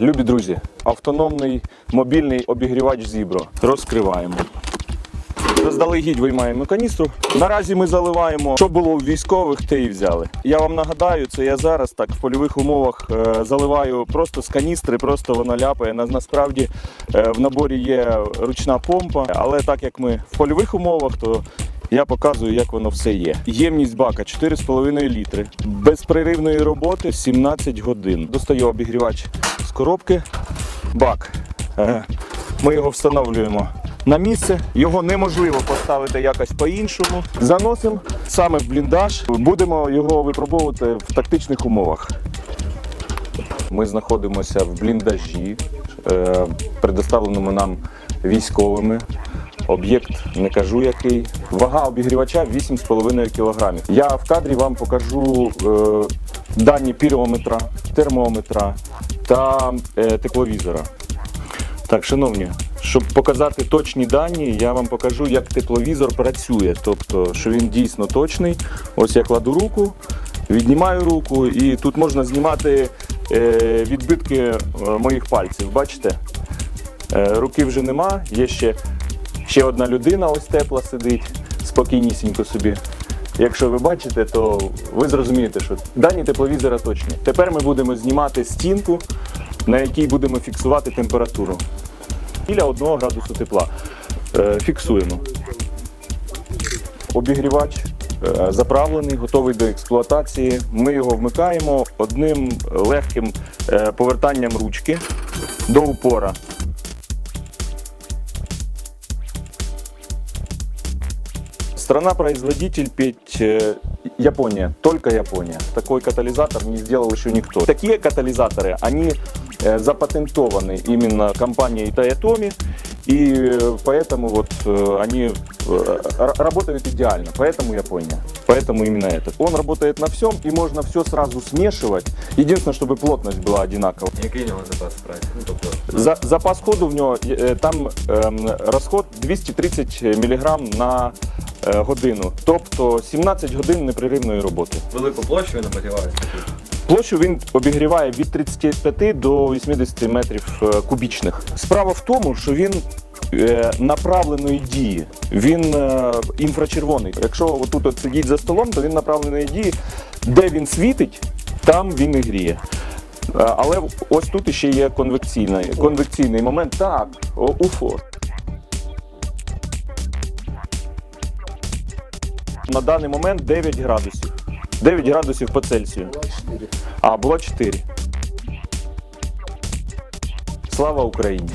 Любі друзі, автономний мобільний обігрівач Зібро. Розкриваємо. Заздалегідь виймаємо каністру. Наразі ми заливаємо, що було у військових, те і взяли. Я вам нагадаю, це я зараз так в польових умовах е, заливаю просто з каністри, просто вона ляпає. На- Насправді е, в наборі є ручна помпа, але так як ми в польових умовах, то я показую, як воно все є. Ємність бака 4,5 літри. Безпреривної роботи 17 годин. Достаю обігрівач коробки. Бак. Е, Ми його встановлюємо на місце. Його неможливо поставити якось по-іншому. Заносимо саме в бліндаж. Будемо його випробовувати в тактичних умовах. Ми знаходимося в бліндажі, е, предоставленому нам військовими. Об'єкт не кажу який. Вага обігрівача 8,5 кг. Я в кадрі вам покажу е, дані пірометра, термометра та е, тепловізора. Так, шановні, щоб показати точні дані, я вам покажу, як тепловізор працює. Тобто, що він дійсно точний. Ось я кладу руку, віднімаю руку, і тут можна знімати е, відбитки е, моїх пальців. Бачите? Руки вже нема, є ще, ще одна людина, ось тепла сидить, спокійнісінько собі. Якщо ви бачите, то ви зрозумієте, що дані тепловізора точні. Тепер ми будемо знімати стінку, на якій будемо фіксувати температуру. Біля 1 градусу тепла. Е, Фіксуємо. Обігрівач е, заправлений, готовий до експлуатації. Ми його вмикаємо одним легким е, повертанням ручки до упора. Страна-производитель петь э, Япония, только Япония. Такой катализатор не сделал еще никто. Такие катализаторы, они э, запатентованы именно компанией Toyotomi, и э, поэтому вот э, они э, работают идеально. Поэтому Япония. Поэтому именно этот. Он работает на всем, и можно все сразу смешивать. Единственное, чтобы плотность была одинаковая. Який у нього запас праці? Ну, тобто, За, запас ходу в нього е, там ем, розход 230 мг на годину, тобто 17 годин непреривної роботи. велику площу він обігріває. Площу він обігріває від 35 до 80 метрів е, кубічних. Справа в тому, що він е, направленої дії. Він е, інфрачервоний. Якщо отут от сидіть за столом, то він направленої дії. Де він світить, там він і гріє. Е, Але ось тут ще є конвекційний, конвекційний момент. Так, уфо. На даний момент 9 градусів. 9 градусів по Цельсію. А, було 4. Слава Україні!